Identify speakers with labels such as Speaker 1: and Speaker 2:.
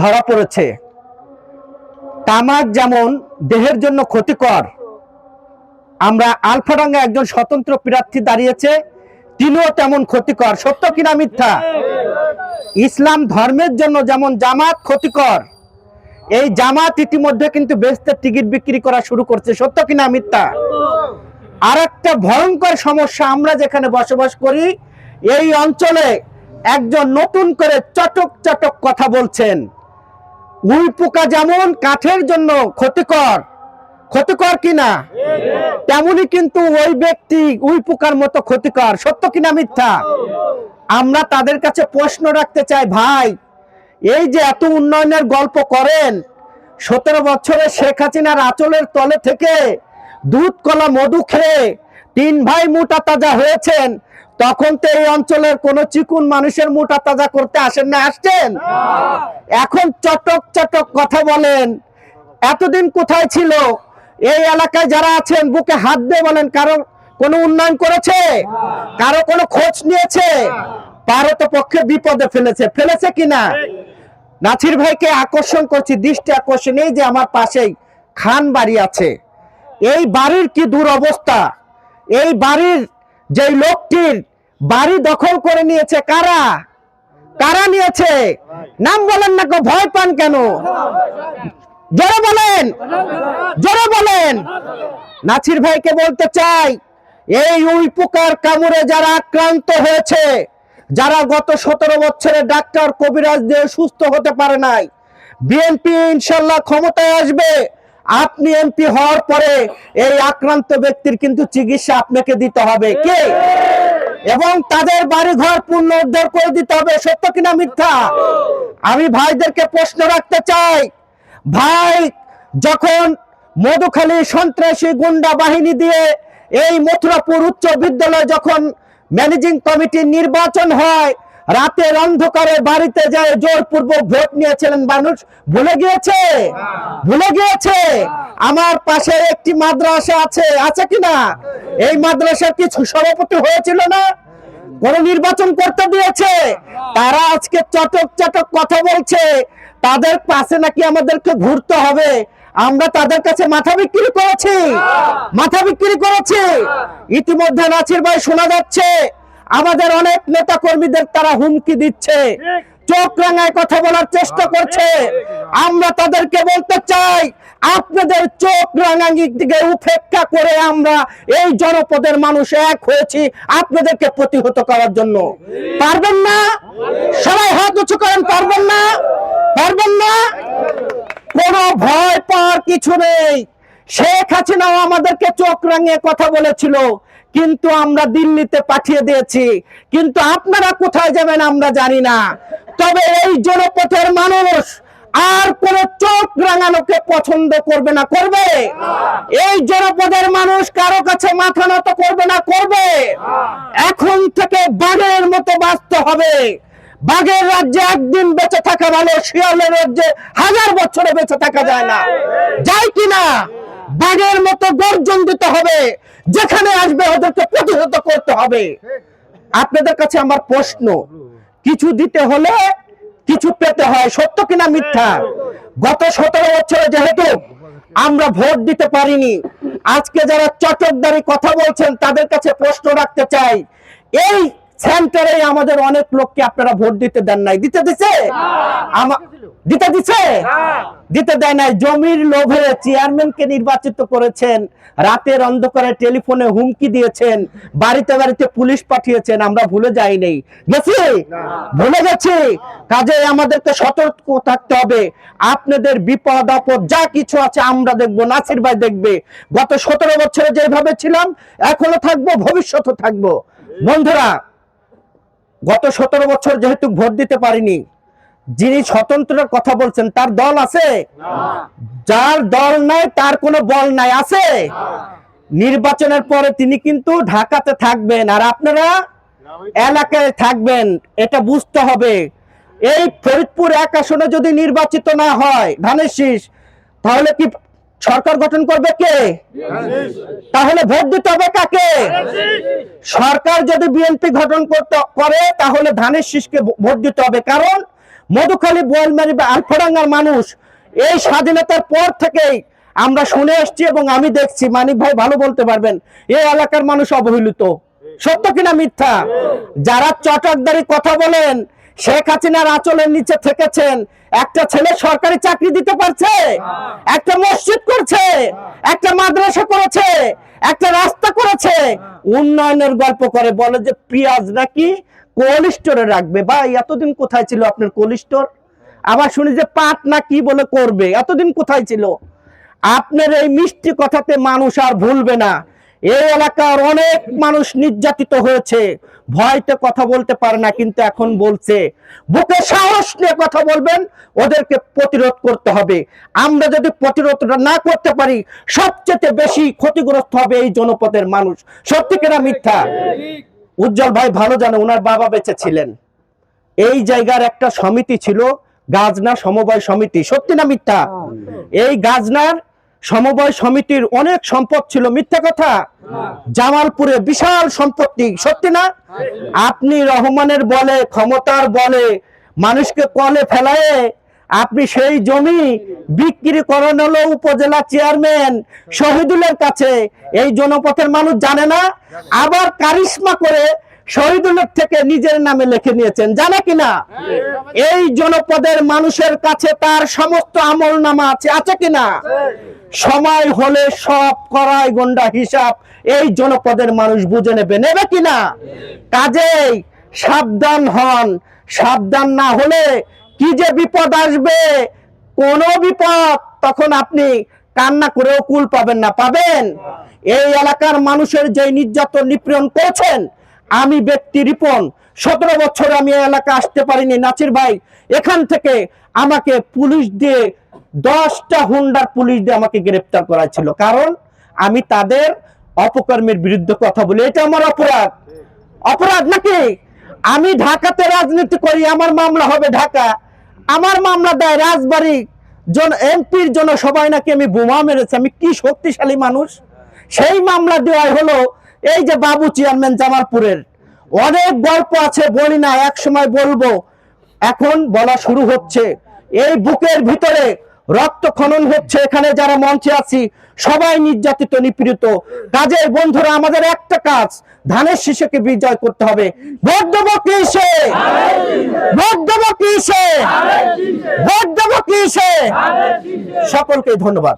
Speaker 1: ধরা পড়েছে। তামাক যেমন দেহের জন্য ক্ষতিকর, আমরা আলফাডাঙ্গা একজন স্বতন্ত্র প্রার্থী দাঁড়িয়েছে, তিনিও তেমন ক্ষতিকর। সত্য কিনা মিথ্যা? ইসলাম ধর্মের জন্য যেমন জামাত ক্ষতিকর, এই জামাত ইতিমধ্যে কিন্তু বেস্তের টিকিট বিক্রি করা শুরু করছে। সত্য কিনা মিথ্যা? আর একটা ভয়ঙ্কর সমস্যা আমরা যেখানে বসবাস করি, এই অঞ্চলে একজন নতুন করে চটক চটক কথা বলছেন। উই পোকা যেমন কাঠের জন্য ক্ষতিকর ক্ষতিকর কিনা? তেমনি কিন্তু ওই ব্যক্তি উই পোকার মতো ক্ষতিকর। সত্য কিনা মিথ্যা? আমরা তাদের কাছে প্রশ্ন রাখতে চাই, ভাই, এই যে এত উন্নয়নের গল্প করেন, সতেরো বছরে শেখ হাসিনার আঁচলের তলে থেকে দুধ, কলা, মধু খেয়ে তিন ভাই মোটা তাজা হয়েছেন, তখন তো এই অঞ্চলের কোন চিকুন মানুষের মোটা তাজা করতে আসেন না, আসছেন? এখন চটক চটক কথা বলেন, এতদিন কোথায় ছিল? এই এলাকায় যারা আছেন, বুকে হাত দিয়ে বলেন, কারও কোনো উন্নয়ন করেছে? কারও কোনো খোঁজ নিয়েছে? ভারত পক্ষে বিপদে ফেলেছে ফেলেছে কিনা? নাছির ভাইকে আকর্ষণ করছি, দৃষ্টি আকর্ষণ, এই যে আমার পাশেই খান বাড়ি আছে। এই বাড়ির কি দুরবস্থা? এই বাড়ির যে লোকটির বাড়ি দখল করে নিয়েছে কারা? কারা নিয়েছে? নাম বলেন না গো, ভয় পান কেন? জোরে বলেন জোরে বলেন। নাছির ভাইকে বলতে চাই এই উই পোকার কামড়ে যারা আক্রান্ত হয়েছে যারা গত সতেরো বছরে ডাক্তার কবিরাজ দিয়ে সুস্থ হতে পারে নাই বিএনপি ইনশাল্লাহ ক্ষমতায় আসবে। আপনি এমপি হওয়ার পরে এই আক্রান্ত ব্যক্তির কিন্তু চিকিৎসা আপনাকে দিতে হবে। কে? এবং তাদের বাড়ি ঘর পূর্ণ উদ্ধার করে দিতে হবে। সত্য কিনা মিথ্যা? আমি ভাইদেরকে প্রশ্ন রাখতে চাই। ভাই, যখন মধুখালী সন্ত্রাসী গুন্ডা বাহিনী দিয়ে এই মথুরাপুর উচ্চ বিদ্যালয় যখন ম্যানেজিং কমিটির নির্বাচন হয় রাতের অন্ধকারে বাড়িতে যায়, জোরপূর্বক ভোট নিয়েছিলেন মানুষ ভুলে গিয়েছে? ভুলে গিয়েছে? আমার পাশে একটি মাদ্রাসা আছে আছে কিনা? এই মাদ্রাসার কিছু সভাপতি হয়েছিল না? কোন নির্বাচন করতে দিয়েছে? তারা আজকে চটক চটক কথা বলছে। তাদের পাশে নাকি আমাদেরকে ঘুরতে হবে। আমরা তাদের কাছে মাথা বিক্রি করেছি। মাথা বিক্রি করেছি। ইতিমধ্যে নাচির ভাই শোনা যাচ্ছে। আমাদের অনেক নেতা কর্মীদের তারা হুমকি দিচ্ছে। চোখ রাঙায় কথা বলার চেষ্টা করছে। আমরা তাদেরকে বলতে চাই আপনাদের চোখ রাঙাঙ্গি দিকে উপেক্ষা করে আমরা এই জনপদের মানুষ এক হয়েছি আপনাদেরকে প্রতিহত করার জন্য। পারবেন না? সবাই হাত উঁচু করেন পারবেন না? পারবেন না? কোনো ভয় পাওয়ার কিছু নেই। শেখ হাসিনাও আমাদেরকে চোখ রাঙিয়ে কথা বলেছিল। কিন্তু আমরা দিল্লিতে পাঠিয়ে দিয়েছি। কিন্তু আপনারা কোথায় যাবেন আমরা জানি না। তবে এই জনপথের মানুষ আর কোন চোখ রাঙানোকে পছন্দ করবে না, করবে? এই জনপদের মানুষ কারও কাছে মাথা নত করবে না, করবে? এখন থেকে বাঘের মতো বাঁচতে হবে। বাঘের রাজ্যে একদিন বেঁচে থাকা ভালো, শিয়ালের রাজ্যে হাজার বছরে বেঁচে থাকা যায় না। যায় কিনা? বাঘের মতো গর্জন দিতে হবে। যেখানে আসবে ওদেরকে প্রতিহত করতে হবে। আপনাদের কাছে আমার প্রশ্ন, কিছু দিতে হলে কিছু পেতে হয়, সত্য কিনা মিথ্যা? গত সতেরো বছরে যেহেতু আমরা ভোট দিতে পারিনি, আজকে যারা চটকদারি কথা বলছেন, তাদের কাছে প্রশ্ন রাখতে চাই, এই সেন্টারে আমাদের অনেক লোককে আপনারা ভোট দিতে দেন নাই। দিতে দিছে? আমা- দিতে দিছে? দিতে দেয় নাই। জমির লোভে চেয়ারম্যানকে নির্বাচিত করেছেন। রাতের অন্ধকারে টেলিফোনে হুমকি দিয়েছেন। বাড়িতে বাড়িতে পুলিশ পাঠিয়েছেন। আমরা ভুলে যাই নাই। গেছি? ভুলে গেছি? কাজে আমাদেরকে সতর্ক থাকতে হবে। আপনাদের বিপদ আপদ যা কিছু আছে আমরা দেখব। নাসির ভাই দেখবে। গত সতেরো বছরে যেভাবে ছিলাম এখনও থাকব ভবিষ্যতে থাকব। বন্ধুরা গত সতেরো বছর যেহেতু ভোট দিতে পারিনি যিনি স্বতন্ত্রের কথা বলছেন তার দল আছে? যার দল নাই তার কোনো বল নাই আছে? নির্বাচনের পরে তিনি কিন্তু ঢাকাতে থাকবেন আর আপনারা এলাকায় থাকবেন এটা বুঝতে হবে। এই ফরিদপুর এক আসনে যদি নির্বাচিত না হয় ধানের শীষ তাহলে কি সরকার গঠন করবে কে? তাহলে ভোট দিতে হবে কাকে? সরকার যদি বিএনপি গঠন করতে করে, তাহলে ধানের শীষকে ভোট দিতে হবে। কারণ মধুখালী, বোয়ালমারি বা আলফাডাঙ্গার মানুষ এই স্বাধীনতার পর থেকেই আমরা শুনে এসছি এবং আমি দেখছি, মানিক ভাই ভালো বলতে পারবেন, এই এলাকার মানুষ অবহেলিত। সত্য কিনা মিথ্যা? যারা চটকদারি কথা বলেন শেখ হাসিনার আঁচলের নিচে থেকেছেন। একটা ছেলে সরকারি চাকরি দিতে পারছে, একটা মসজিদ করছে, একটা মাদ্রাসা করেছে, একটা রাস্তা করেছে। উন্নয়নের গল্প করে, বলে যে পিয়াজ নাকি কোল্ড স্টোরে রাখবে। ভাই, এতদিন কোথায় ছিল আপনার কোল্ড স্টোর? আবার শুনি যে পাট না কি বলে করবে, এতদিন কোথায় ছিল? আপনার এই মিষ্টি কথাতে মানুষ আর ভুলবে না। এই এলাকার অনেক মানুষ নির্যাতিত হয়েছে। ভয়তে কথা বলতে পারে না কিন্তু এখন বলছে। বুকে সাহস নিয়ে কথা বলবেন ওদেরকে প্রতিরোধ করতে হবে। আমরা যদি প্রতিরোধটা না করতে পারি সবচেয়ে বেশি ক্ষতিগ্রস্ত হবে এই জনপদের মানুষ। সত্যি কিনা মিথ্যা? উজ্জ্বল ভাই ভালো জানে ওনার বাবা বেঁচে ছিলেন। এই জায়গার একটা সমিতি ছিল গাজনা সমবায় সমিতি। সত্যি না মিথ্যা? এই গাজনার সমবায় সমিতির অনেক সম্পদ ছিল, মিথ্যা কথা। জামালপুরে বিশাল সম্পত্তি, সত্যি না? আপনি রহমানের বলে, ক্ষমতার বলে, মানুষকে কলে ফেলায় আপনি সেই জমি বিক্রি করেন হলো উপজেলা চেয়ারম্যান শহীদুলের কাছে। এই জনপথের মানুষ জানে না? আবার কারিশমা করে শহীদুলের থেকে নিজের নামে লিখে নিয়েছেন। জানে কিনা এই জনপদের মানুষের কাছে তার সমস্ত আমল নামা আছে আছে কিনা সময় হলে সব করাই গন্ডা হিসাব। এই জনপদের মানুষ বুঝে নেবে। নেবে কিনা? কাজেই সাবধান হন। সাবধান না হলে কি যে বিপদ আসবে? কোন বিপদ তখন আপনি কান্না করেও কুল পাবেন না। পাবেন? এই এলাকার মানুষের যে নির্যাতন নিপীড়ন করেছেন, আমি ব্যক্তি রিপন। সতেরো বছর আমি এলাকা আসতে পারিনি। নাচির ভাই, এখান থেকে আমাকে পুলিশ দিয়ে দশটা হুন্ডার পুলিশ দিয়ে আমাকে গ্রেপ্তার করা ছিল কারণ আমি তাদের অপকর্মের বিরুদ্ধে কথা বলি। এটা আমার অপরাধ। অপরাধ নাকি? আমি ঢাকাতে রাজনীতি করি, আমার মামলা হবে ঢাকা। আমার মামলা দেয় রাজবাড়ি। জন, এমপির জন্য সবাই নাকি আমি বোমা মেরেছি। আমি কি শক্তিশালী মানুষ? সেই মামলা দেওয়া হলো এই যে বাবু চেয়ারম্যান জামালপুরের। অনেক গল্প আছে, বলি না এক সময় বলব। এখন বলা শুরু হচ্ছে। এই বুকের ভিতরে রক্ত খনন হচ্ছে এখানে যারা মঞ্চে আছি, সবাই নির্যাতিত, নিপীড়িত। কাজে বন্ধুরা, আমাদের একটা কাজ, ধানের শিশুকে বিজয় করতে হবে। সকলকে ধন্যবাদ।